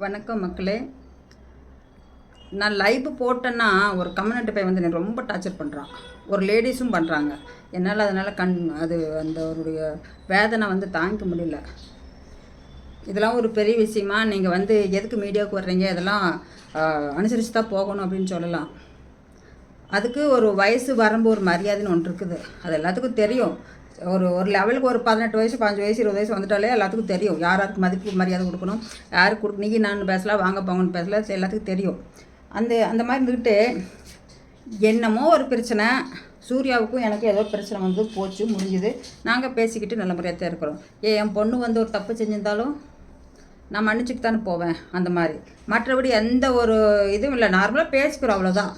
வணக்கம் மக்களே. நான் லைவ் போட்டேன்னா ஒரு கம்யூனிட்டி பையன் வந்து எனக்கு ரொம்ப டார்ச்சர் பண்ணுறான் ஒரு லேடிஸும் பண்ணுறாங்க என்னால் அதனால் கண் அது அந்த அவருடைய வேதனை வந்து தாங்கிக்க முடியல. இதெல்லாம் ஒரு பெரிய விஷயமா நீங்கள் வந்து எதுக்கு மீடியாவுக்கு வர்றீங்க? இதெல்லாம் அனுசரித்து தான் போகணும் அப்படின்னு சொல்லலாம். அதுக்கு ஒரு வயசு வரம்பு ஒரு மரியாதைன்னு ஒன்று இருக்குது. அது எல்லாத்துக்கும் தெரியும். ஒரு ஒரு லெவலுக்கு ஒரு பதினெட்டு வயசு பாஞ்சு வயசு இருபது வயசு வந்துட்டாலே எல்லாத்துக்கும் தெரியும். யார் யாருக்கு மதிப்பு மரியாதை கொடுக்கணும் யாருக்கு கொடு நீங்கள் நான் பேசலாம் வாங்க போங்கன்னு பேசலாம் எல்லாத்துக்கும் தெரியும். அந்த அந்த மாதிரி இருந்துக்கிட்டு என்னமோ ஒரு பிரச்சனை சூர்யாவுக்கும் எனக்கு ஏதோ பிரச்சனை வந்து போச்சு முடிஞ்சுது. நாங்கள் பேசிக்கிட்டு நல்ல முறையாக தான் இருக்கிறோம். ஏ என் பொண்ணு வந்து ஒரு தப்பு செஞ்சிருந்தாலும் நான் மன்னிச்சுக்கு தானே போவேன் அந்த மாதிரி. மற்றபடி எந்த ஒரு இதுவும் இல்லை. நார்மலாக பேசிக்கிறோம் அவ்வளோதான்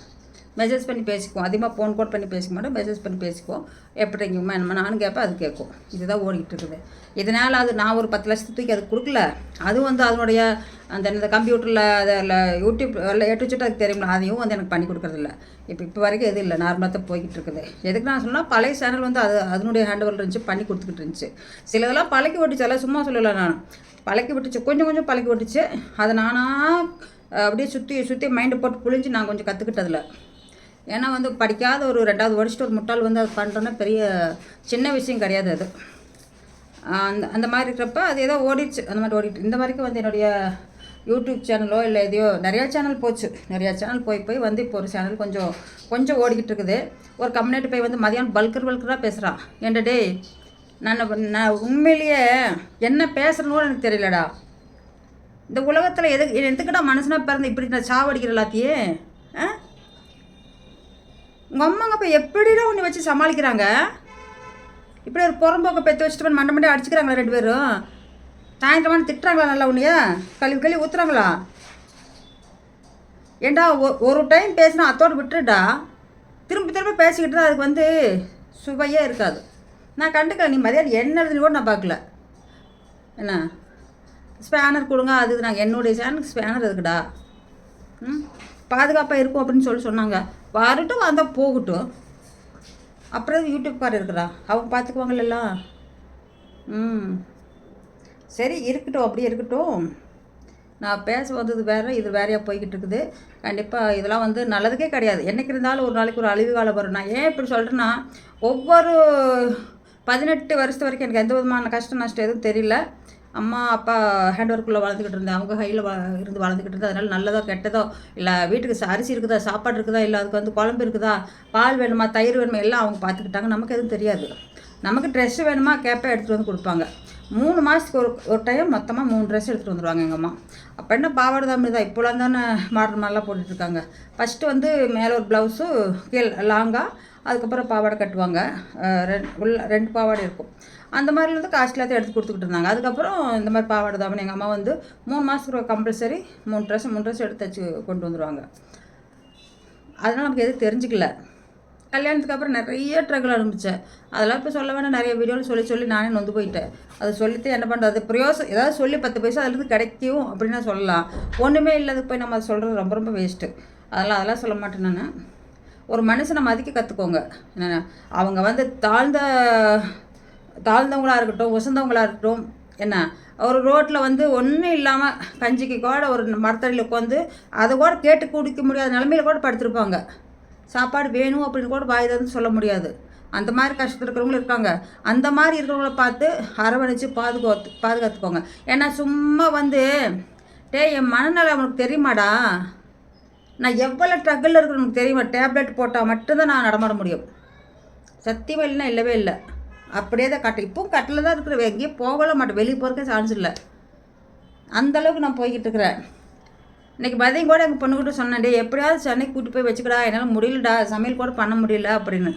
மெசேஜ் பண்ணி பேசிக்குவோம். அதிகமாக ஃபோன் கூட பண்ணி பேசிக்க மாட்டோம். மெசேஜ் பண்ணி பேசிக்குவோம். எப்படிங்கம்மா என்னம்மா நானும் கேட்பேன் அது கேட்கும். இதுதான் ஓடிக்கிட்டு இருக்குது. இதனால் அது நான் ஒரு பத்து லட்சத்துக்கு அது கொடுக்கல. அது வந்து அதனுடைய அந்த இந்த கம்ப்யூட்டரில் அதில் யூடியூப் எல்லாம் எட்டு வச்சுட்டு அதுக்கு தெரியும்ல அதையும் வந்து எனக்கு பண்ணி கொடுக்குறதில்ல இப்போ இப்போ வரைக்கும் எதுவும் இல்லை நார்மலாக தான் போய்கிட்டு இருக்குது. எதுக்கு நான் சொன்னால் பழைய சேனல் வந்து அது அதனுடைய ஹேண்ட் இருந்துச்சு பண்ணி கொடுத்துக்கிட்டு இருந்துச்சு. சிலதெல்லாம் பழக்கி விட்டுச்சு எல்லாம் சும்மா சொல்லலை நான். பழக்கி விட்டுச்சு கொஞ்சம் கொஞ்சம் பழக்கி விட்டுச்சு. அதை நானாக அப்படியே சுற்றி சுற்றி மைண்டு போட்டு புழிஞ்சு நான் கொஞ்சம் கற்றுக்கிட்டதில்ல ஏன்னா வந்து படிக்காத ஒரு ரெண்டாவது படிச்சுட்டு ஒரு முட்டாள் வந்து அது பண்ணுறோன்னா பெரிய சின்ன விஷயம் கிடையாது அது. அந்த அந்த மாதிரி இருக்கிறப்ப அது ஏதோ ஓடிடுச்சு. அந்த மாதிரி ஓடிட்டு இந்த மாதிரிக்கு வந்து என்னுடைய யூடியூப் சேனலோ இல்லை எதையோ நிறையா சேனல் போச்சு. நிறையா சேனல் போய் போய் வந்து இப்போ ஒரு சேனல் கொஞ்சம் கொஞ்சம் ஓடிக்கிட்டு இருக்குது. ஒரு கம்யூனிட்டி போய் வந்து மதியானம் பல்கர் பல்கராக பேசுகிறான் ஏன்டா டேய் நான் நான் உண்மையிலேயே என்ன பேசுகிறனோ எனக்கு தெரியலடா. இந்த உலகத்தில் எது எதுக்குடா மனுஷனாக பிறந்து இப்படி நான் சாவடிக்கிற எல்லாத்தையே ஆ? உங்கள் அம்மாங்க இப்போ எப்படிடா உன்னை வச்சு சமாளிக்கிறாங்க? இப்படி ஒரு புறம்போக்க பெற்று வச்சுட்டு போய் மண்டை மண்டே அடிச்சுக்கிறாங்களா ரெண்டு பேரும்? சாயந்தரமான திட்டுறாங்களா நல்லா உன்னைய? கழுவி கழுவி ஊத்துறாங்களா? ஏண்டா ஒ- ஒரு டைம் பேசினா அத்தோடு விட்டுடா திரும்ப திரும்ப பேசிக்கிட்டு தான் அதுக்கு வந்து சுவையே இருக்காது. நான் கண்டுக்கல நீ மதியம் என்ன எழுதுன்னு கூட நான் பார்க்கல. என்ன? ஸ்பேனர் கொடுங்க அது நாங்கள் என்னுடைய சேனலுக்கு ஸ்பேனர் இருக்குடா ம்? பாதுகாப்பாக இருக்கும் அப்படின்னு சொல்லி சொன்னாங்க. வரட்டும் வந்தால் போகட்டும். அப்புறம் யூடியூப்கார் இருக்கிறா அவங்க பார்த்துக்குவாங்கல்ல ம். சரி இருக்கட்டும் அப்படியே இருக்கட்டும். நான் பேச வந்தது வேறு இது வேறையாக போய்கிட்டு இருக்குது. கண்டிப்பாக இதெல்லாம் வந்து நல்லதுக்கே கிடையாது. என்னைக்கு இருந்தாலும் ஒரு நாளைக்கு ஒரு அழிவு காலம் வரும். நான் ஏன் இப்படி சொல்கிறேன்னா ஒவ்வொரு பதினெட்டு வருஷத்து வரைக்கும் எனக்கு எந்த விதமான கஷ்டம் நஷ்டம் எதுவும் தெரியல. அம்மா அப்பா ஹேண்ட் ஒர்க்குள்ளே வளர்ந்துக்கிட்டு இருந்தேன் அவங்க கையில் வ இருந்து வளர்ந்துக்கிட்டு இருந்தேன் அதனால் நல்லதோ கெட்டதோ இல்லை வீட்டுக்கு அரிசி இருக்குதா சாப்பாடு இருக்குதா இல்லை அதுக்கு வந்து குழம்பு இருக்குதா பால் வேணுமா தயிர் வேணுமா எல்லாம் அவங்க பார்த்துக்கிட்டாங்க நமக்கு எதுவும் தெரியாது. நமக்கு ட்ரெஸ்ஸு வேணுமா கேப்பே எடுத்துகிட்டு வந்து கொடுப்பாங்க. மூணு மாதத்துக்கு ஒரு ஒரு டைம் மொத்தமாக மூணு ட்ரெஸ் எடுத்துகிட்டு வந்துடுவாங்க எங்கள் அம்மா. அப்போ என்ன பாவாடை தான் தான்? இப்போலாம் தானே மாடர்ன் மாதிரிலாம் போட்டுட்ருக்காங்க ஃபஸ்ட்டு வந்து மேலே ஒரு ப்ளவுஸு கீழ் லாங்காக அதுக்கப்புறம் பாவாடை கட்டுவாங்க. ரெண்டு உள்ள ரெண்டு பாவாடை இருக்கும். அந்த மாதிரி வந்து காஸ்ட்லியாக எடுத்து கொடுத்துக்கிட்டு இருந்தாங்க. அதுக்கப்புறம் இந்த மாதிரி பாவாடை தான் எங்கள் அம்மா வந்து மூணு மாதத்துக்கு கம்பல்சரி மூணு ட்ரெஸ் மூணு ட்ரெஸ் எடுத்து வச்சு கொண்டு வந்துடுவாங்க அதனால் நமக்கு எதுவும் தெரிஞ்சுக்கல. கல்யாணத்துக்கு அப்புறம் நிறைய ட்ரகிள் ஆரம்பித்தேன் அதெல்லாம் இப்போ சொல்ல வேணாம். நிறைய வீடியோவில் சொல்லி சொல்லி நானே நொந்து போயிட்டேன். அதை சொல்லிட்டு என்ன பண்ணுறது பிரயோசம் ஏதாவது சொல்லி பத்து பைசா அதுலேருந்து கிடைக்கும் அப்படின்னு சொல்லலாம். ஒன்றுமே இல்லாத போய் நம்ம அதை சொல்கிறது ரொம்ப ரொம்ப வேஸ்ட்டு அதெல்லாம் அதெல்லாம் சொல்ல மாட்டேன் நான். ஒரு மனுஷனை மதிக்க கற்றுக்கோங்க என்னென்ன அவங்க வந்து தாழ்ந்த தாழ்ந்தவங்களாக இருக்கட்டும் உசந்தவங்களாக இருக்கட்டும் என்ன ஒரு ரோட்டில் வந்து ஒன்றும் இல்லாமல் கஞ்சிக்கு கூட ஒரு மரத்தடியில் உட்காந்து அதை கூட கேட்டு குடிக்க முடியாத நிலமையில கூட படுத்திருப்பாங்க. சாப்பாடு வேணும் அப்படின்னு கூட வாய் திறந்து சொல்ல முடியாது. அந்த மாதிரி கஷ்டத்தில் இருக்கிறவங்களும் இருக்காங்க. அந்த மாதிரி இருக்கிறவங்கள பார்த்து அரவணைச்சு பாதுகாத்து பாதுகாத்துக்கோங்க. ஏன்னா சும்மா வந்து டேய் என் மனநலம் அவனுக்கு தெரியுமாடா? நான் எவ்வளோ ஸ்ட்ரகிளில் இருக்கணும்னு தெரியுமா? டேப்லெட் போட்டால் மட்டும்தான் நான் நடமாட முடியும். சத்தியமாக இல்லைனா இல்லவே இல்லை. அப்படியே தான் கட்ட. இப்பவும் கட்டில் தான் இருக்கிற எங்கேயும் போகல மாட்டேன். வெளியே போகிறக்கே சான்ஸ் இல்லை. அந்த அளவுக்கு நான் போய்கிட்டு இருக்கிறேன். இன்றைக்கி மதியம் கூட எங்கள் பொண்ணுக்கிட்ட சொன்னேன் டே எப்படியாவது சென்னைக்கு கூட்டி போய் வச்சுக்கடா. என்னால் முடியலடா. சமையல் கூட பண்ண முடியல. அப்படின்னு.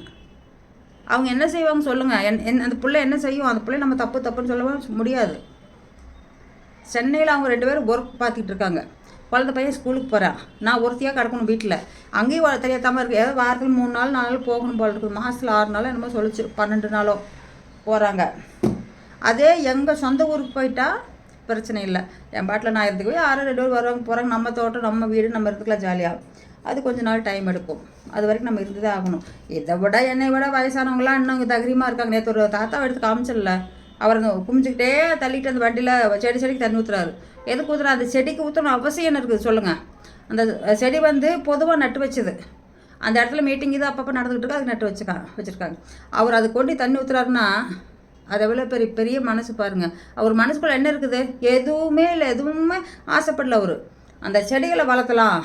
அவங்க என்ன செய்வாங்க சொல்லுங்கள் என் என் அந்த பிள்ளை என்ன செய்யும்? அந்த பிள்ளை நம்ம தப்பு தப்புன்னு சொல்லவும் முடியாது. சென்னையில் அவங்க ரெண்டு பேரும் ஒர்க் பார்த்துக்கிட்டு இருக்காங்க. குழந்த பையன் ஸ்கூலுக்கு போகிறான் நான் ஒருத்தியாக கிடக்கணும் வீட்டில் அங்கேயும் வ- தெரியாதாம இருக்குது ஏதோ வாரத்தில் மூணு நாள் நாலு நாள் போகணும் போல் இருக்குது மாதத்தில் ஆறு நாளோ என்னமோ சொல்லிச்சு. பன்னெண்டு நாளோ போகிறாங்க அதே எங்கள் சொந்த ஊருக்கு போயிட்டால் பிரச்சனை இல்லை. என் பாட்டில் நான் இருந்துக்கு போய் யாரும் ரெண்டு பேர் வருவாங்க போகிறாங்க நம்ம தோட்டம் நம்ம வீடு நம்ம இருந்துக்கலாம் ஜாலியாக அது கொஞ்ச நாள் டைம் எடுக்கும். அது வரைக்கும் நம்ம இருந்துதான் ஆகணும். இதை விட என்னை விட வயசானவங்களாம் இன்னும் தகிரியமாக இருக்காங்க. நேற்று ஒரு தாத்தாவை எடுத்து காமிச்சிடல அவர் குமிஞ்சிக்கிட்டே தள்ளிட்டு அந்த வண்டியில் செடி செடிக்கு தண்ணி ஊற்றுறாரு எதுக்கு ஊற்றுறா அந்த செடிக்கு ஊற்றணும் அவசியம் இருக்குது சொல்லுங்கள் அந்த செடி வந்து பொதுவாக நட்டு வச்சது. அந்த இடத்துல மீட்டிங் இது அப்பப்போ நடந்துக்கிட்டு இருக்கு அதுக்கு நட்டு வச்சுருக்காங்க வச்சுருக்காங்க. அவர் அது கொண்டு தண்ணி ஊற்றுறாருன்னா அது எவ்வளோ பெரிய பெரிய மனசு பாருங்கள் அவர் மனசுக்குள்ளே என்ன இருக்குது? எதுவுமே இல்லை எதுவுமே ஆசைப்படல அவர். அந்த செடிகளை வளர்த்தலாம்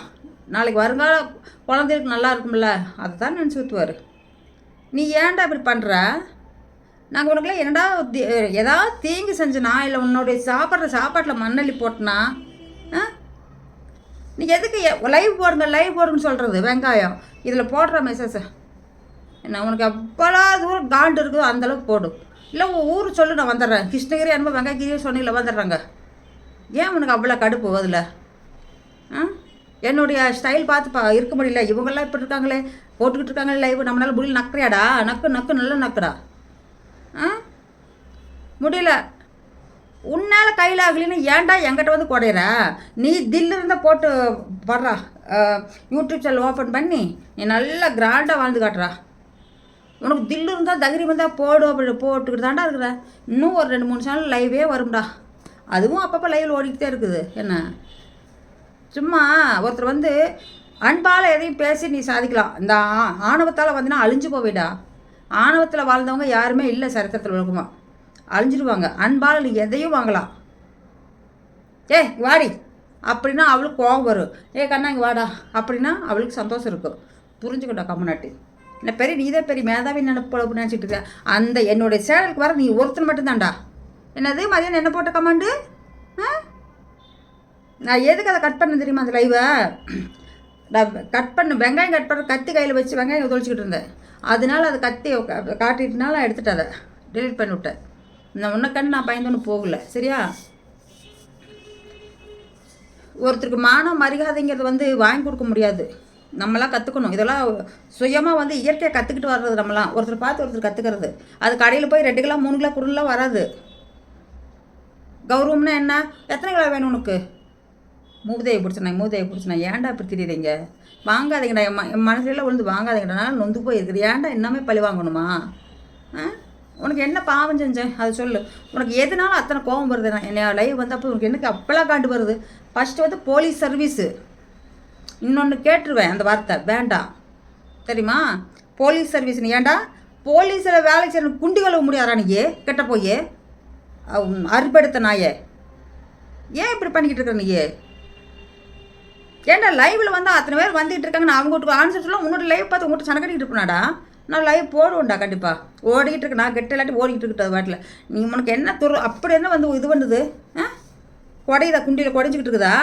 நாளைக்கு வருங்கால குழந்தைகளுக்கு நல்லா இருக்கும்ல அதை தான் நினச்சி ஊற்றுவார் நீ ஏன்டா இப்படி பண்ணுற நாங்கள் உனக்குலாம் என்னடா தி- ஏதாவது தீங்கு செஞ்சனா இல்லை உன்னுடைய சாப்பிட்ற சாப்பாட்டில் மண்ணள்ளி போட்டனா ஆ நீ எதுக்கு லைவ் போடுங்க லைவ் போடுங்கன்னு சொல்கிறது வெங்காயம். இதில் போடுற மெசேஜை என்ன உனக்கு எவ்வளோ தூரம் காண்டு இருக்குதோ அந்தளவுக்கு போடும் இல்லை உன் ஊர் சொல்லு நான் வந்துடுறேன். கிருஷ்ணகிரி அனுப்ப வெங்காயகிரி சொன்னீங்கள வந்துடுறாங்க. ஏன் உனக்கு அவ்வளோ கடுப்பு அதில்? ஆ என்னுடைய ஸ்டைல் பார்த்து பா இருக்க முடியல. இவங்கெல்லாம் இப்படி இருக்காங்களே போட்டுக்கிட்டு இருக்காங்களே லைவ் நம்மளால முடியல நக்குறியாடா? நக்கு நக்கு நல்லா நக்குடா? ஆ? முடியல. உன்னால் கையில் ஆகலின்னு ஏன்டா என்கிட்ட வந்து குடையிற? நீ தில்லு இருந்தால் போட்டு வர்றா. யூடியூப் சேனல் ஓப்பன் பண்ணி நீ நல்லா கிராண்டாக வாழ்ந்து காட்டுறா. உனக்கு தில்லு இருந்தால் தைரியம் இருந்தால் போடு அப்படி போட்டுக்கிட்டு தாண்டா இருக்கிற. இன்னும் ஒரு ரெண்டு மூணு சேனல் லைவே வரும்டா. அதுவும் அப்பப்போ லைவில் ஓடிக்கிட்டே இருக்குது. என்ன? சும்மா ஒருத்தர் வந்து அன்பால் எதையும் பேசி நீ சாதிக்கலாம். இந்த ஆ- ஆணவத்தால் வந்தீங்கன்னா அழிஞ்சு போவேடா. ஆணவத்தில் வாழ்ந்தவங்க யாருமே இல்லை சரித்திரத்தில் இருக்குமா அழிஞ்சிடுவாங்க அன்பால் நீ எதையும் வாங்கலாம். ஏய் வாடி. அப்படின்னா அவளுக்கு கோபம் வரும். ஏ கண்ணா இங்கே வாடா. அப்படின்னா அவளுக்கு சந்தோஷம் இருக்கும். புரிஞ்சுக்கிட்டா கம்மநாட்டி என்ன பெரிய நீ தான் பெரிய மேதாவி நினைப்பு நினச்சிட்டு இருக்க. அந்த என்னுடைய சேனலுக்கு வர நீ ஒருத்தர் மட்டும்தான்டா. என்னது மதியானம் என்ன போட்ட கமாண்டு ஆ? நான் எதுக்கு அதை கட் பண்ண தெரியுமா அந்த லைவை நான் கட் பண்ண வெங்காயம் கட் பண்ண கத்தி கையில் வச்சு வெங்காயம் தொழிச்சிக்கிட்டு இருந்தேன். அதனால அதை கத்தி காட்டிட்டுனால நான் எடுத்துட்டேன் அதை. டெலிட் பண்ணி விட்டேன். நான் உன்னை கண்டு நான் பயந்தோன்னு போகல. சரியா? ஒருத்தருக்கு மானம் மரியாதைங்கிறது வந்து வாங்கி கொடுக்க முடியாது. நம்மளாம் கற்றுக்கணும் இதெல்லாம் சுயமாக வந்து இயற்கையாக கற்றுக்கிட்டு வர்றது நம்மலாம் ஒருத்தர் பார்த்து ஒருத்தர் கற்றுக்கிறது அது கடையில் போய் ரெண்டு கிலோ மூணு கிலோ குருலாம் வராது. கௌரவம்னா என்ன? எத்தனை கிலோ வேணும் உனக்கு? மூதையை பிடிச்சனா மூதையை பிடிச்சனா ஏன்டா இப்படி தெரியுறீங்க? வாங்காதீங்கடா என் ம- என் மனசுல விழுந்து வாங்காதீங்கடா. நொந்து போயிருக்குது. ஏன்டா இன்னமே பழி வாங்கணுமா? ஆ? உனக்கு என்ன பாவம் செஞ்சேன் அது சொல்லு. உனக்கு எதுனாலும் அத்தனை கோபம் வருது? நான் என்னை லைவ் வந்தப்போ உனக்கு எனக்கு அப்பெல்லாம் காண்டு வருது? ஃபஸ்ட்டு வந்து போலீஸ் சர்வீஸு இன்னொன்று கேட்டுருவேன் அந்த வார்த்தை. வேண்டாம் தெரியுமா? போலீஸ் சர்வீஸ் நீ ஏன்டா? போலீஸில் வேலை செய்கிற குண்டி கழுவ முடியாதா நீ கெட்ட போய்? அறுபடுத்த நாயே? ஏன் இப்படி பண்ணிக்கிட்டு இருக்கிற நீயே? ஏன்டா லைவில் வந்து அத்தனை பேர் வந்துகிட்டு இருக்காங்க நான் அவங்க வீட்டுக்கு ஆன்சர் சொல்ல உன்னோட லைவ் பார்த்து உங்கள்கிட்ட சண்டை கட்டிக்கிட்டு இருப்பேனாடா? நான் லைவ் போடுவேன்டா கண்டிப்பாக ஓடிக்கிட்டு இருக்கு. நான் கெட்ட இல்லாட்டி ஓடிக்கிட்டு இருக்கட்டும் அது வாட்டில் நீ உனக்கு என்ன துரு அப்படி என்ன வந்து இது பண்ணுது? ஆ? குடையுதா குண்டியில் குடைஞ்சிக்கிட்டு இருக்குதா?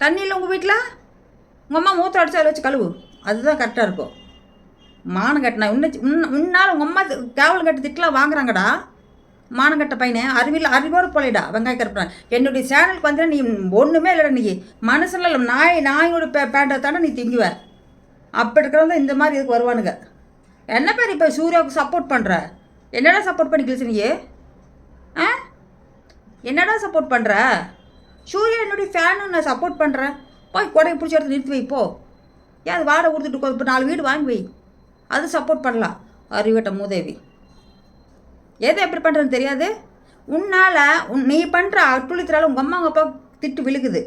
தண்ணியில் உங்கள் வீட்டில்? உங்கள் அம்மா மூத்த அடிச்சு அதில் வச்சு கழுவு. அதுதான் கரெக்டாக இருக்கும். மானம் கட்டினா இன்னும் உன்னால் உங்கள் அம்மா கேவல் கட்டி திட்டலாம் வாங்குறாங்கடா. மானங்கட்ட பையனை அறிவில் அறிவோடு போலைடா வெங்காய கருப்பன் என்னுடைய சேனலுக்கு வந்து நீ ஒன்றுமே இல்லைடா நீ. மனசில் இல்லை நாய் நாயோட பே பேண்டை தானே நீ திங்குவ. அப்படி இருக்கிறவங்க இந்த மாதிரி இதுக்கு வருவானுங்க? என்ன பேர் இப்போ சூர்யாவுக்கு சப்போர்ட் பண்ணுற என்னடா சப்போர்ட் பண்ணி நீ? ஆ? என்னடா சப்போர்ட் பண்ணுற சூர்யா என்னுடைய ஃபேனு நான் சப்போர்ட் பண்ணுறேன் போய் கொடையை பிடிச்சி இடத்துல நிறுத்தி வை போ. ஏன் அது வாடகை கொடுத்துட்டு இப்போ நாலு வீடு வாங்கி வை. அது சப்போர்ட் பண்ணலாம். அறிவட்ட மூதேவி. எது எப்படி பண்ணுறதுன்னு தெரியாது? உன்னால் உன் நீ பண்ணுற அட்டுழித்தினால உங்கள் அம்மா உங்கள் அப்பா திட்டு விழுகுது.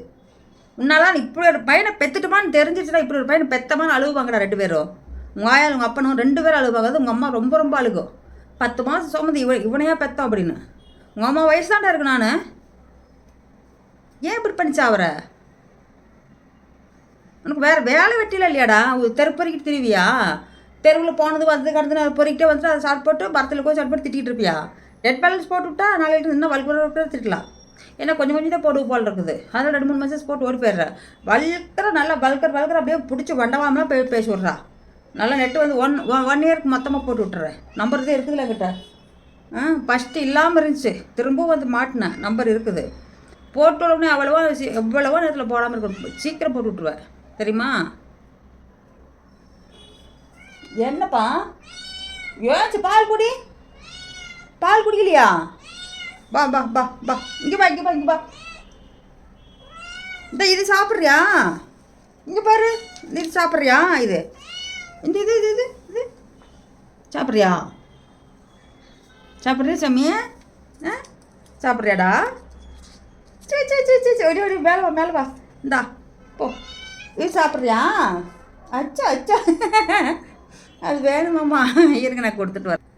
உன்னால் இப்படி ஒரு பையனை பெத்துட்டுமான்னு தெரிஞ்சிச்சுன்னா இப்படி ஒரு பையனை பெத்தமான அழுவாங்கடா ரெண்டு பேரும். உங்கள் ஆயால் உங்கள் அப்பனும் ரெண்டு பேரும் அழுவாங்க அது உங்கள் அம்மா ரொம்ப ரொம்ப அழுகும் பத்து மாதம் சுமந்து இவ இவனையா பெத்தோம் அப்படின்னு. உங்கள் அம்மா வயசு தாண்டா இருக்கு நான். ஏன் இப்படி பண்ணிச்சா அவரை? உனக்கு வேறு வேலை வெட்டில இல்லையாடா? தெருப்பறிக்கிட்டு திருவியா? தெருவில் போனது வந்து கடந்து பொறிக்கிட்டே வந்துட்டு அதை ஷார்ட் போட்டு பரத்தில் போய் ஷார்ட் போட்டு திட்டிகிட்டு இருப்பியா? நெட் பேலன்ஸ் போட்டு விட்டா நாளைக்கு இன்னும் வலுக்குற திட்டலாம். ஏன்னா கொஞ்சம் கொஞ்சம் தான் போடுவு போல் இருக்குது. அதனால் ரெண்டு மூணு மெசேஜ் போட்டு ஓடி போயிடுறேன் வலுக்கிற நல்லா வலுக்கிற வலுக்கிற அப்படியே பிடிச்சி வண்டவாமலாம் போய் பேசி விட்றா. நல்லா நெட்டு வந்து ஒன் ஒன் இயருக்கு மொத்தமாக போட்டு விட்டுறேன். நம்பர் தான் இருக்குதுல்ல கிட்ட ஆ ஃபஸ்ட்டு இல்லாமல் இருந்துச்சு. திரும்பவும் வந்து மாட்டினேன். நம்பர் இருக்குது. போட்டு உடனே அவ்வளோவா சி- எவ்வளவோ நேரத்தில் போடாமல் இருக்கும் சீக்கிரம் போட்டு விட்ருவேன் தெரியுமா? என்னப்பா? ஏச்சு பால் குடி. பால் குடிக்கலையா? பா பா பா பா இங்கே பா இங்கே பா இங்கே பா இந்த இது சாப்பிட்றியா? இங்கே பாரு. இது சாப்பிட்றியா? இது. இந்த இது இது இது இது. சாப்பிட்றியா? சாப்பிட்றியா சாமி? ஆ? சாப்பிட்றியாடா? சரி சரி சரி சரி சரி. ஒரு மேலே வா மேலே வா. இந்தா போ. இது சாப்பிட்றியா? அச்சா அச்சா. அது வேணுமாம்மா இருங்க நான் கொடுத்துட்டு வரேன்.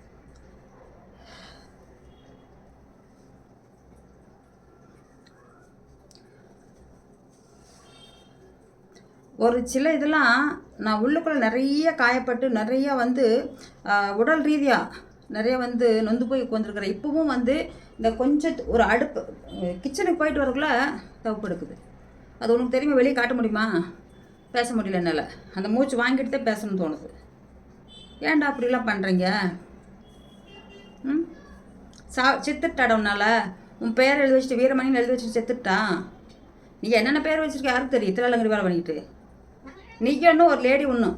ஒரு சில இதெல்லாம் நான் உள்ளுக்குள்ளே நிறைய காயப்பட்டு நிறைய வந்து உடல் ரீதியாக நிறைய வந்து நொந்து போய் உட்காந்துருக்குறேன் இப்போவும் வந்து இந்த கொஞ்சம் ஒரு அடுப்பு கிச்சனுக்கு போயிட்டு வரக்குள்ள தவப்பு எடுக்குது அது உனக்கு தெரியுமா? வெளியே காட்ட முடியுமா? பேச முடியல என்னால். அந்த மூச்சு வாங்கிட்டு தான் பேசணும்னு தோணுது. ஏன்டா அப்படிலாம் பண்ணுறீங்க ம்? சா செத்துட்டாடா உன்னால? உன் பேர் எழுதி வச்சுட்டு வீரமணின்னு எழுதி வச்சுட்டு செத்துட்டான் நீ என்னென்ன பேர் வச்சுருக்க? யாருக்கு தெரியும்? திருநங்கரி வேலை பண்ணிட்டு நீ ஒன்றும் ஒரு லேடி ஒன்றும்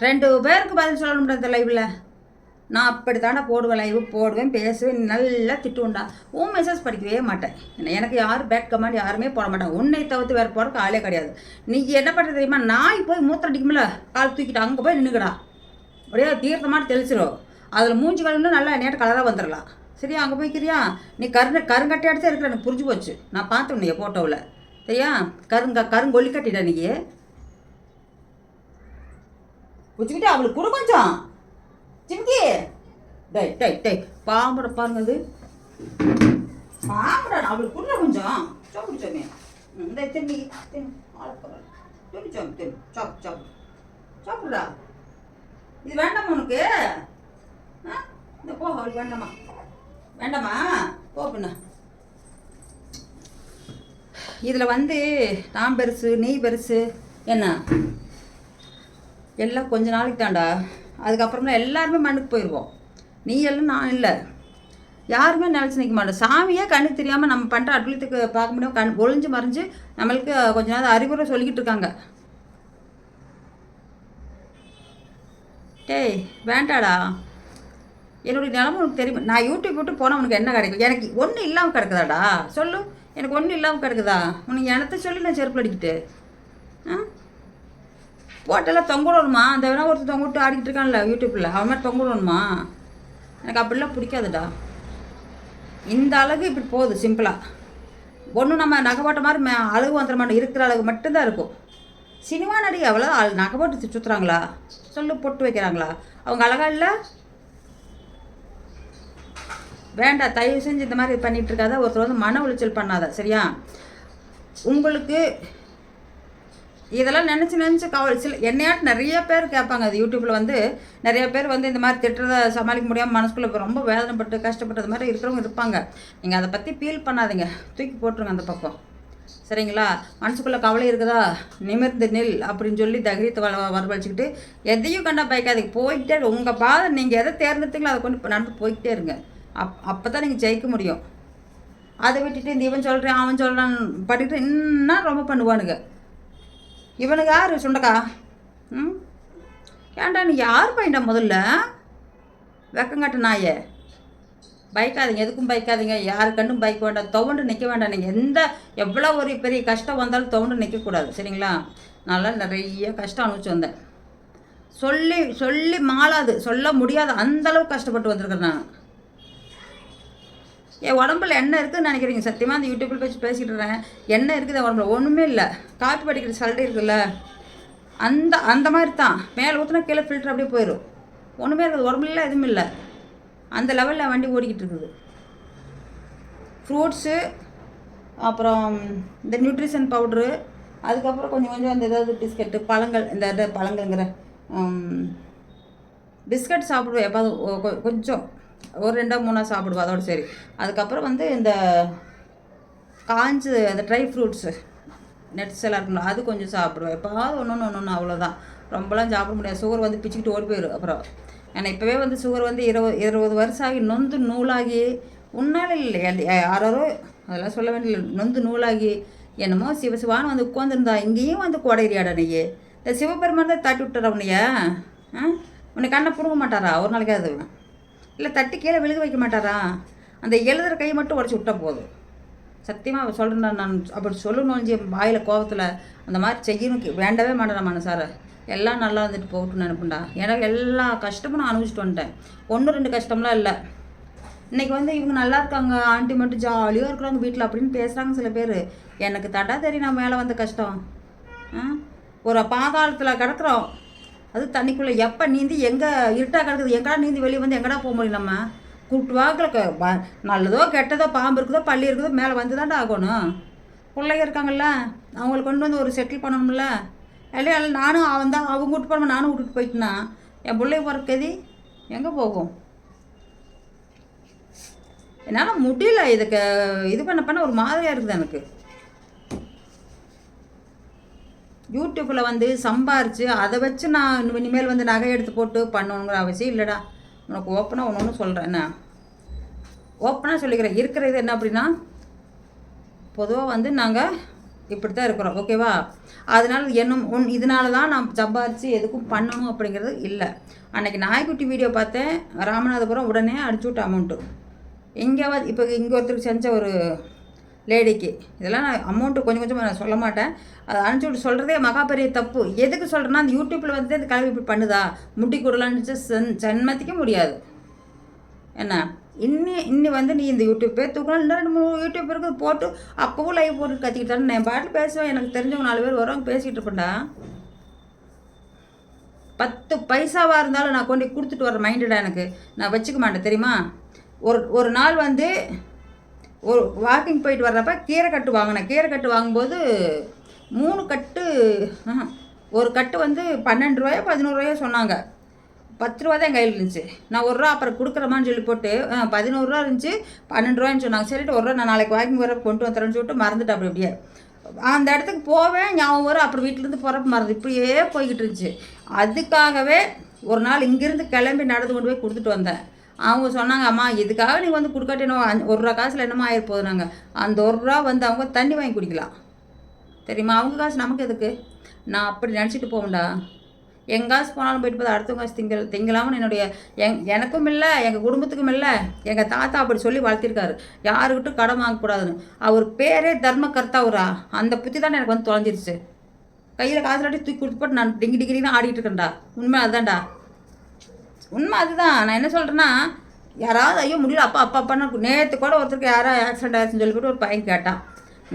ரெண்டு பேருக்கு பதில் சொல்ல இந்த லைவில் நான் அப்படி தானே போடுவேன் லைவ் போடுவேன் பேசுவேன் நல்லா திட்டுவோண்டா உன் மெசேஜ் படிக்கவே மாட்டேன். எனக்கு யாரும் பேட் கமெண்ட் யாருமே போட மாட்டேன் உன்னை தவிர்த்து வேறு போகிறக்கு ஆளே கிடையாது. நீ என்ன பண்ணுறது தெரியுமா? நாய் போய் மூத்திரம் அடிக்கும்ல? கால் தூக்கிட்டு அங்கே போய் நின்றுக்கடா அப்படியே தீர்த்தமாக தெளிச்சிடும் தெளிச்சிரும். அதில் மூஞ்சி கழுவுனா நல்லா நேற்று கலராக வந்துடலாம் சரியா? அங்கே போய்க்கிறியா நீ கருங்க கரு கருங்கட்டையாடுத்தே இருக்கிற எனக்கு புரிஞ்சு போச்சு. நான் பார்த்தேன் நீ ஃபோட்டோவில் சரியா? கருங்க கருங்கொல்லி கட்டிட்ட நீ. குச்சிக்கிட்டே அவளுக்கு கொடு கொஞ்சம். சிம்கி டேய் டை டேய். பாம்பட பாருங்க அது. பாம்பட அவளுக்கு கொடுற கொஞ்சம். சாப்பிடு சாமி ம், இந்த திரும்பி திரும்பி ஆளப்போகிறேன் திரும்பி சாமி திரும்பி சாப்பிடு சாப்பிடு. சாப்பிடுடா இது வேண்டாமா உனக்கு? ஆ? இந்த போ அவளுக்கு வேண்டாமா? வேண்டாமா? போ பின்ன. இதில் வந்து நான் பெருசு நீ பெருசு என்ன? எல்லாம் கொஞ்ச நாளைக்கு தான்டா. அதுக்கப்புறமா எல்லாருமே மண்ணுக்கு போயிடுவோம் நீ எல்லாம் நான் இல்லை. யாருமே நினச்சி நிற்க மாட்டோம். சாமியே கண்ணுக்கு தெரியாமல் நம்ம பண்ணுற அட்வலத்துக்கு பார்க்க முடியும் கண் ஒளிஞ்சு மறைஞ்சு நம்மளுக்கு கொஞ்ச நாள் அறிவுரை சொல்லிக்கிட்டு இருக்காங்க. டேய் வேண்டாடா. என்னுடைய நிலமை உனக்கு தெரியும். நான் யூடியூப் விட்டு போனால் உனக்கு என்ன கிடைக்கும்? எனக்கு ஒன்றும் இல்லாமல் கிடக்குதாடா. சொல்லு. எனக்கு ஒன்றும் இல்லாமல் கிடக்குதா? உனக்கு எனத்தை சொல்லி நான் செருப்பு அடிக்கிட்டு? ஆ? போட்டெல்லாம் தொங்க அந்த வேணா ஒருத்தர் தொங்க விட்டு ஆடிக்கிட்டு இருக்கான்ல யூடியூப்பில் அவன் மாதிரி தொங்க எனக்கு அப்படிலாம் பிடிக்காதுடா. இந்த அழகு இப்படி போகுது சிம்பிளாக ஒன்றும் நம்ம நகைப்பட்ட மாதிரி அழகு வந்துட மாட்டோம் இருக்கிற அழகு மட்டும்தான் இருக்கும். சினிமா நடிகை அவ்வளோ நகை போட்டு சுற்றுறாங்களா சொல்லு பொட்டு வைக்கிறாங்களா? அவங்க அழகா இல்லை? வேண்டாம் தயவு செஞ்சு இந்த மாதிரி பண்ணிகிட்டு இருக்காத. ஒருத்தர் வந்து மன உளைச்சல் பண்ணாத சரியா? உங்களுக்கு இதெல்லாம் நினச்சி நினச்சி கவலை சில என்னையாட்டு நிறைய பேர் கேட்பாங்க அது யூடியூப்பில் வந்து. நிறைய பேர் வந்து இந்த மாதிரி திட்டுறதை சமாளிக்க முடியாமல் மனசுக்குள்ளே இப்போ ரொம்ப வேதனைப்பட்டு கஷ்டப்பட்டு அது மாதிரி இருக்கிறவங்க இருப்பாங்க. நீங்கள் அதை பற்றி ஃபீல் பண்ணாதீங்க. தூக்கி போட்டுருங்க அந்த பக்கம். சரிங்களா? மனசுக்குள்ளே கவலை இருக்குதா? நிமிர்ந்து நில் அப்படின்னு சொல்லி தைரியத்தை வள வரவழைச்சிக்கிட்டு எதையும் கண்டா பயக்காதீங்க. போய்கிட்டே இரு. உங்கள் பாதை நீங்கள் எதை தேர்ந்தெடுத்தீங்களோ அதை கொண்டு நடந்து போய்கிட்டே இருங்க. அப் அப்போ தான் நீங்கள் ஜெயிக்க முடியும். அதை விட்டுட்டு இந்த இவன் சொல்கிறேன் அவன் சொல்கிறான் படிக்கிட்டு இன்னும் ரொம்ப பண்ணுவானுங்க. இவனுக்கு யார்? சுண்டக்கா? ம்? ஏன்டா நீ யார் பையன்டா முதல்ல? வெக்கங்காட்டு நாயே? பயக்காதீங்க எதுக்கும் பயக்காதீங்க யாரு கண்டும் பயக்க வேண்டாம் துவண்டு நிற்க வேண்டாம். நீங்கள் எந்த எவ்வளோ ஒரு பெரிய கஷ்டம் வந்தாலும் துவண்டு நிற்கக்கூடாது சரிங்களா? நல்லா நிறைய கஷ்டம் அனுப்பிச்சு வந்தேன். சொல்லி சொல்லி மாளாது சொல்ல முடியாது அந்தளவுக்கு கஷ்டப்பட்டு வந்திருக்கேன் நான். என் உடம்புல என்ன இருக்குதுன்னு நினைக்கிறீங்க? சத்தியமாக அந்த யூடியூப்பில் வச்சு பேசிகிட்டு இருக்கேன் என்ன இருக்குது என் உடம்புல? ஒன்றுமே இல்லை. காப்பி படிக்கிற சல்டை இருக்குல்ல. அந்த அந்த மாதிரி தான். மேலே ஊற்றினா கீழே ஃபில்டர் அப்படியே போயிடும் ஒன்றுமே இருக்குது. உடம்புல எதுவும் இல்லை. அந்த லெவலில் வண்டி ஓடிக்கிட்டு இருக்குது ஃப்ரூட்ஸு அப்புறம் இந்த நியூட்ரிஷன் பவுட்ரு அதுக்கப்புறம் கொஞ்சம் கொஞ்சம் அந்த ஏதாவது பிஸ்கட்டு பழங்கள் இந்த இது பழங்கள்ங்கிற பிஸ்கட் சாப்பிடுவேன் எப்பாவது கொ- கொஞ்சம் ஒரு ரெண்டோ மூணோ சாப்பிடுவோம் அதோட சரி. அதுக்கப்புறம் வந்து இந்த காஞ்சு அந்த ட்ரை ஃப்ரூட்ஸு நட்ஸ் எல்லாம் இருக்கும்ல அது கொஞ்சம் சாப்பிடுவேன் எப்பாவது ஒன்று ஒன்று ஒன்று அவ்வளோதான் ரொம்பலாம் சாப்பிட முடியாது. சுகர் வந்து பிச்சுக்கிட்டு ஓடி போயிடும் அப்புறம் ஏன்னா இப்போவே வந்து சுகர் வந்து இருபது இருபது வருஷம் ஆகி நொந்து நூலாகி உன்னால இல்லை யாரோ அதெல்லாம் சொல்ல வேண்டிய நொந்து நூலாகி என்னமோ சிவசிவான்னு வந்து உட்காந்துருந்தா இங்கேயும் வந்து கொடையிறியாடா நீயே. இந்த சிவபெருமான் தான் தட்டி விட்டுற உன்னைய? ஆ உன்னை கண்ணை பிடுங்க மாட்டாரா? ஒரு நாளைக்காவது இல்லை தட்டி கீழே விழுக வைக்க மாட்டாரா? அந்த எழுதுகிற கை மட்டும் உடச்சி விட்டா போதும். சத்தியமாக சொல்கிறேன் நான் அப்படி சொல்லணும் வாயில் கோபத்தில் அந்த மாதிரி செய்யணும் வேண்டவே மாட்டேன் மனசார. எல்லாம் நல்லா இருந்துட்டு போகட்டும்னு நினைப்பேன்டா. எனக்கு எல்லா கஷ்டமும் நான் அனுபவிச்சுட்டு வந்துட்டேன். ஒன்று ரெண்டு கஷ்டம்லாம் இல்லை. இன்னைக்கு வந்து இவங்க நல்லா இருக்காங்க ஆண்டி மட்டும் ஜாலியாக இருக்கிறாங்க வீட்டில் அப்படின்னு பேசுகிறாங்க சில பேர். எனக்கு தடா தெரியும் நான் மேலே வந்த கஷ்டம். ஆ? ஒரு பாதாளத்தில் கிடக்குறோம். அது தண்ணிக்குள்ளே எப்போ நீந்தி எங்கே இருட்டாக கிடக்குது? எங்கடா நீந்தி வெளியே வந்து எங்கடா போக முடியும் நம்ம? கூப்பிட்டு வாக்கில் நல்லதோ கெட்டதோ பாம்பு இருக்குதோ பள்ளி இருக்குதோ மேலே வந்து தான்டா ஆகணும். பிள்ளைங்க இருக்காங்கல்ல அவங்களுக்கு கொண்டு வந்து ஒரு செட்டில் பண்ணணும்ல. இல்லையா இல்லை நானும் அவன் தான் அவங்க விட்டு போனோம் நானும் விட்டுட்டு போயிட்டுனா என் பிள்ளைய பிறக்கதி எங்கே போகும்? என்னால் முடியல இதுக்கு இது பண்ண பண்ண ஒரு மாதிரியாக இருக்குது எனக்கு. யூடியூப்பில் வந்து சம்பாரித்து அதை வச்சு நான் இனிமே- இனிமேல் வந்து நகை எடுத்து போட்டு பண்ணணுங்கிற அவசியம் இல்லைடா. உனக்கு ஓப்பனாக ஒன்று ஒன்று சொல்கிறேன் என்ன? ஓப்பனாக சொல்லிக்கிறேன். இருக்கிற இது என்ன அப்படின்னா பொதுவாக வந்து நாங்கள் இப்படி தான் இருக்கிறோம் ஓகேவா அதனால என்னும் உன் இதனால தான் நான் சம்பாரித்து எதுக்கும் பண்ணணும் அப்படிங்கிறது இல்லை. அன்னைக்கு நாய்க்குட்டி வீடியோ பார்த்தேன் ராமநாதபுரம் உடனே அடிச்சு விட்ட அமௌண்ட்டு இங்கே இப்போ இங்கே ஒருத்தருக்கு செஞ்ச ஒரு லேடிக்கு இதெல்லாம் நான் அமௌண்ட்டு கொஞ்சம் கொஞ்சமாக நான் சொல்ல மாட்டேன். அதை அனுப்பிச்சி விட்டு சொல்கிறதே மகா பெரிய தப்பு. எதுக்கு சொல்கிறேன்னா அந்த யூடியூப்பில் வந்து இந்த கல்வி இப்படி பண்ணுதா? முட்டி கூடலான்னு சென் சென்மத்திக்க முடியாது. என்ன? இன்னி இன்னி வந்து நீ இந்த யூடியூப் பேர் தூக்கணும் இன்னும் ரெண்டு மூணு யூடியூப் இருக்குது போட்டு அப்பவும் லைவ் போட்டு கத்திக்கிட்டான்னு நான் பாட்டில் பேசுவேன். எனக்கு தெரிஞ்சவங்க நாலு பேர் வருவாங்க பேசிக்கிட்டு இருப்பேன்டா. பத்து பைசாவாக இருந்தாலும் நான் கொண்டு கொடுத்துட்டு வர மைண்டடா எனக்கு. நான் வச்சுக்க மாட்டேன் தெரியுமா? ஒரு ஒரு நாள் வந்து ஒரு வாக்கிங் போயிட்டு வர்றப்ப கீரை கட்டு வாங்கினேன். கீரை கட்டு வாங்கும்போது மூணு கட்டு ஒரு கட்டு வந்து பன்னெண்டு ரூபாயோ பதினோரு ரூபாயோ சொன்னாங்க. பத்து ரூபா தான் என் கையில் இருந்துச்சு. நான் ஒரு ரூபா அப்புறம் கொடுக்குறமான்னு சொல்லி போட்டு ஆ, பதினோரு ரூபா இருந்துச்சு. பன்னெண்டு ரூபான்னு சொன்னாங்க. சரிட்டு ஒரு ரூபா நான் நாளைக்கு வாங்கி வர கொண்டு வந்துறேன்னு சொல்லிட்டு மறந்துட்டேன் அப்படி அப்படியே. அந்த இடத்துக்கு போவேன் ஞாபகம் வரும். அப்புறம் வீட்டிலேருந்து போகிறப்ப மறந்து இப்படியே போய்கிட்டு இருந்துச்சு. அதுக்காகவே ஒரு நாள் இங்கேருந்து கிளம்பி நடந்து கொண்டு போய் கொடுத்துட்டு வந்தேன். அவங்க சொன்னாங்க அம்மா இதுக்காக நீ வந்து கொடுக்காட்டினோ ஒரு ரூபா காசில் என்னமோ ஆகிருப்போது நாங்கள் அந்த ஒரு ரூபா வந்து அவங்க தண்ணி வாங்கி குடிக்கலாம். தெரியுமா? அவங்க காசு நமக்கு எதுக்கு? நான் அப்படி நினச்சிட்டு போவேன்டா. என் போனாலும் போயிட்டு போது அடுத்தவங்க காசு திங்கள் என்னுடைய எங் எனக்கும் இல்லை எங்கள் குடும்பத்துக்கும் இல்லை எங்கள் தாத்தா அப்படி சொல்லி வளர்த்திருக்காரு யாருக்கிட்டும் கடன் வாங்கக்கூடாதுன்னு அவர் பேரே தர்ம கர்த்தாவுரா அந்த புத்தி தான் எனக்கு வந்து தொலைஞ்சிருச்சு. கையில் காசு இல்லாட்டி தூக்கி கொடுத்து போட்டு நான் டிங்கி டிங்கிரி தான் ஆடிட்டு இருக்கேன்டா. உண்மை அதுதான்டா. உண்மை அதுதான். நான் என்ன சொல்கிறேன்னா யாராவது ஐயோ முடியல அப்பா அப்பா அப்பான்னு நேற்று கூட ஒருத்தருக்கு யாரோ ஆக்சிடென்ட் ஆயிடுச்சுன்னு சொல்லிவிட்டு ஒரு பையன் கேட்டான்.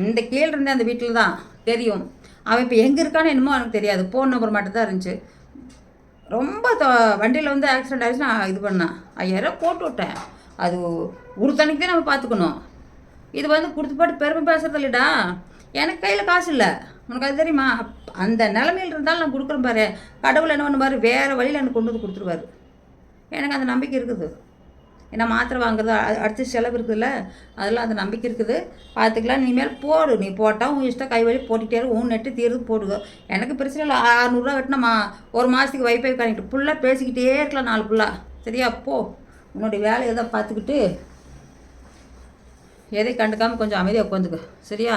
இந்த கீழே இருந்தே அந்த வீட்டில் தான் தெரியும். அவன் இப்போ எங்கே இருக்கான்னு என்னமோ எனக்கு தெரியாது. ஃபோன் நம்பர் மட்டும் தான் இருந்துச்சு. ரொம்ப வண்டியில் வந்து ஆக்சிடென்ட் ஆகிடுச்சுன்னா நான் இது பண்ணேன். ஐயாயிரம் போட்டு விட்டேன். அது ஒரு தான் நம்ம பார்த்துக்கணும் இது வந்து கொடுத்து பாட்டு பெருமை பேசுறது இல்லைடா. எனக்கு கையில் காசு இல்லை. உனக்கு அது தெரியுமா? அப்- அந்த நிலமையில் இருந்தாலும் நான் கொடுக்குறேன் பாரு. கடவுள் என்ன பண்ணுவார்? வேறு வழியில் எனக்கு கொண்டு வந்து கொடுத்துருவாரு. எனக்கு அந்த நம்பிக்கை இருக்குது. ஏன்னா மாத்திரை வாங்குறது அடுத்து செலவு இருக்குதுல்ல அதெல்லாம் அந்த நம்பிக்கை இருக்குது. பார்த்துக்கலாம் இனிமேல் போடு. நீ போட்டால் உன் இஷ்டம் கை வழி போட்டுகிட்டே உன் நெட்டு தீர்ந்து போடுங்க. எனக்கு பிரச்சனை இல்லை. அறநூறுவா வெட்டினா ஒரு மாதத்துக்கு வைஃபை கனெக்ட். ஃபுல்லாக பேசிக்கிட்டே இருக்கலாம் நாலு ஃபுல்லாக சரியா? போ. உன்னுடைய வேலையை தான் பார்த்துக்கிட்டு எதை கண்டுக்காமல் கொஞ்சம் அமைதியாக உட்காந்துக்க. சரியா?